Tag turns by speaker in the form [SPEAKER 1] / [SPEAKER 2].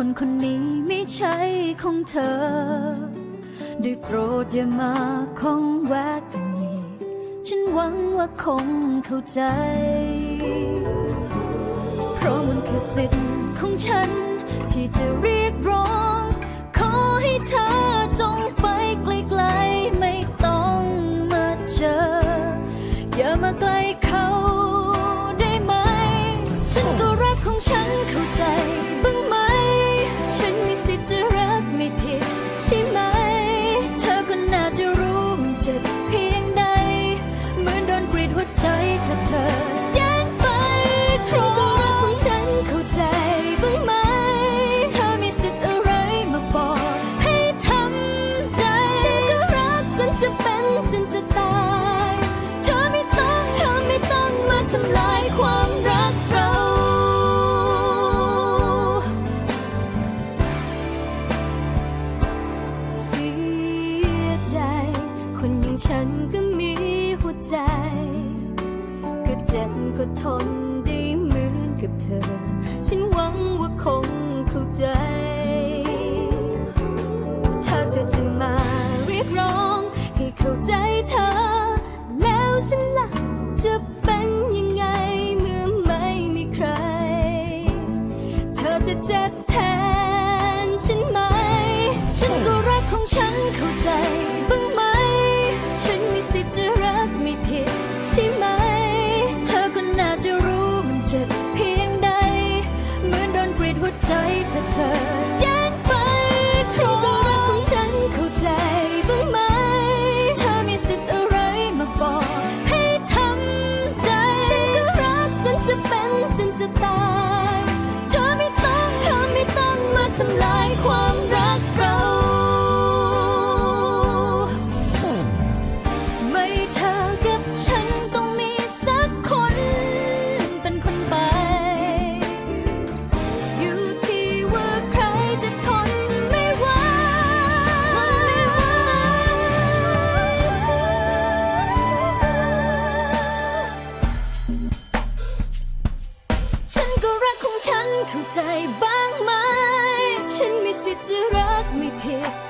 [SPEAKER 1] คนคนนี้ไม่ใช่ของเธอ ได้โปรดอย่ามาคงแวกกันอีกฉันหวังว่าคงเข้าใจ เพราะมันคือสิทธิ์ของฉัน ที่จะเรียกร้อง ขอให้เธอจงไปไกลๆไม่ต้องมาเจอ อย่ามาใกล้เขาได้ไหม ฉันก็รักของฉันเข้าใจ เจ็บเพียงใด เหมือนโดนกรีดหัวใจถ้าเธอแย่งไปฉันก็รักของฉันเข้าใจบ้างไหม เธอมีสิทธิ์อะไรมาบอกให้ทำใจ ฉันก็รักจนจะเป็นจนจะตาย เธอไม่ต้องเธอไม่ต้องมาทำลายความรัก ใจ ก็เจ็บก็ทนได้เหมือนกับเธอ ฉันหวังว่าคงเข้าใจ ถ้าเธอจะมาเรียกร้อง ให้เข้าใจเธอ แล้วฉันล่ะจะเป็นยังไงเมื่อไม่มีใคร เธอจะเจ็บแทนฉันไหม ฉันก็รักของฉันเข้าใจ ใจถ้าเธอแย่งไปฉัน เข้าใจบ้างไหม ฉันมีสิทธิ์จะรักไม่ผิด